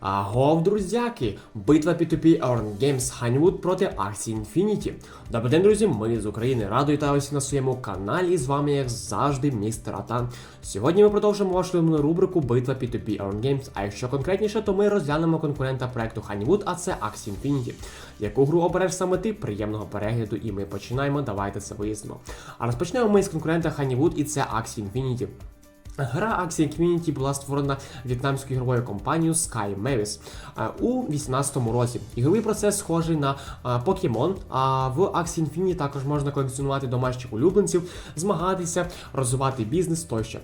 Агов, друзяки! Битва P2P Earn Games Honeywood проти Axie Infinity. Добрий день, друзі! Ми з України. Радо вітаю всіх на своєму каналі. З вами, як завжди, містер Атан. Сьогодні ми продовжимо вашу рубрику Битва P2P Earn Games. А якщо конкретніше, то ми розглянемо конкурента проекту Honeywood, а це Axie Infinity. Яку гру обереш саме ти? Приємного перегляду, і ми починаємо. Давайте це вияснимо. А розпочнемо ми з конкурента Honeywood, і це Axie Infinity. Гра акції Community була створена в'єтнамською ігровою компанією Sky Mavis е, у 2018 році. Ігровий процес схожий на е, Pokemon, а в акції Infinity також можна колекціонувати домашніх улюбленців, змагатися, розвивати бізнес тощо.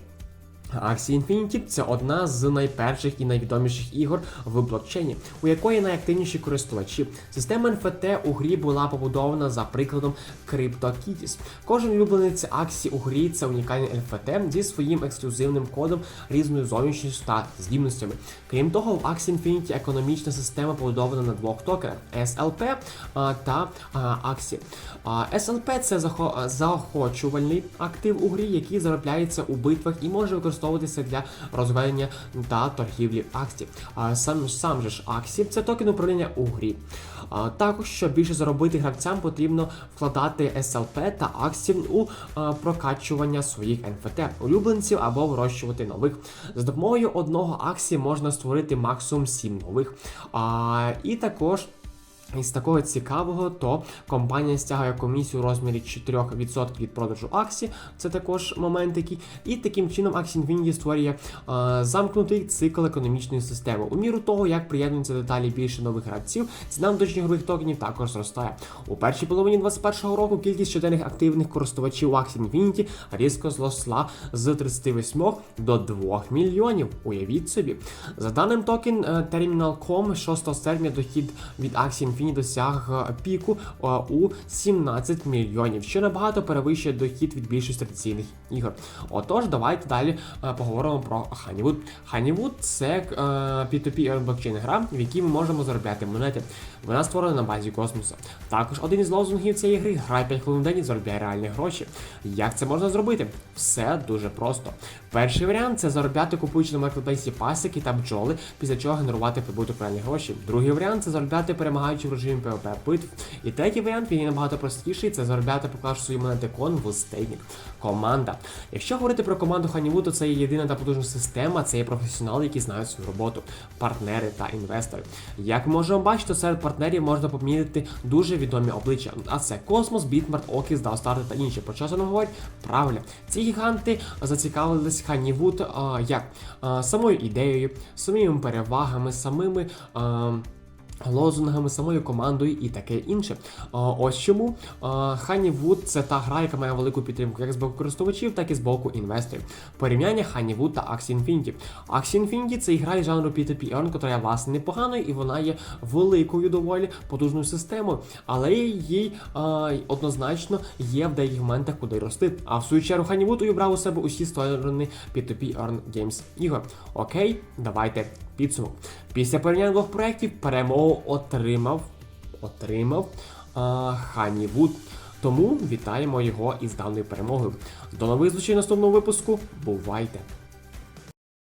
Axie Infinity – це одна з найперших і найвідоміших ігор в блокчейні, у якої найактивніші користувачі. Система NFT у грі була побудована за прикладом CryptoKitties. Кожен улюбленець Axie у грі це унікальний NFT зі своїм ексклюзивним кодом, різною зовнішністю та здібностями. Крім того, в Axie Infinity економічна система побудована на двох токенах SLP та Axie. SLP – це заохочувальний актив у грі, який заробляється у битвах і може використовуватися для розведення та торгівлі акцій. Сам, сам же ж Axie – це токен управління у грі. Також, щоб більше заробити гравцям, потрібно вкладати SLP та акції у прокачування своїх NFT улюбленців або вирощувати нових. За допомогою одного акції можна створити максимум 7 нових. І також. Із такого цікавого, то компанія стягує комісію у розмірі 4% від продажу акцій. Це також момент такий. І таким чином Axie Infinity створює е, замкнутий цикл економічної системи. У міру того, як приєднуються деталі більше нових гравців, ціна внутрішніх ігрових токенів також зростає. У першій половині 2021 року кількість щоденних активних користувачів Axie Infinity різко зросла з 38 до 2 мільйонів. Уявіть собі. За даним токен е, Terminal.com 6 серпня дохід від Axie Infinity досяг е, піку е, у 17 мільйонів, що набагато перевищує дохід від більшості традиційних ігор. Отож, давайте далі е, поговоримо про Honeywood. Honeywood – це е, P2P блокчейн гра, в якій ми можемо заробляти монети. Вона створена на базі космосу. Також один із лозунгів цієї гри грай 5 хвилин в день і заробляй реальні гроші. Як це можна зробити? Все дуже просто. Перший варіант це заробляти купуючи на маркетплейсі пасики та бджоли, після чого генерувати прибуток реальні гроші. Другий варіант це заробляти перемагаючи в режимі PvP битв. І третій варіант він набагато простіший це заробляти, поклавши свої монети кон в стейкінг. Команда. Якщо говорити про команду Honeywood, то це є єдина та потужна система, це є професіонали, які знають свою роботу, партнери та інвестори. Як ми можемо бачити, серед партнерів можна помітити дуже відомі обличчя. А це Космос, Бітмарт, Окіс, Даустарти та інші. Про що це говорить? Правильно, ці гіганти зацікавились а, як самою ідеєю, самими перевагами, самими. А, Лозунгами, самою командою і таке інше. Ось чому Honeywood – це та гра, яка має велику підтримку як з боку користувачів, так і з боку інвесторів. Порівняння Honeywood та Axie Infinity. Axie Infinity – це ігра із жанру P2P Earn, яка є власне непоганою, і вона є великою доволі потужною системою, але їй однозначно є в деяких моментах куди рости. А в свою чергу Honeywood увібрав у себе усі сторони P2P Earn Games ігор. Окей, давайте підсумок. Після порівняння двох проєктів перемогу отримав отримав а, Вуд. Тому вітаємо його із даною перемогою. До нових зустрічей наступного випуску. Бувайте!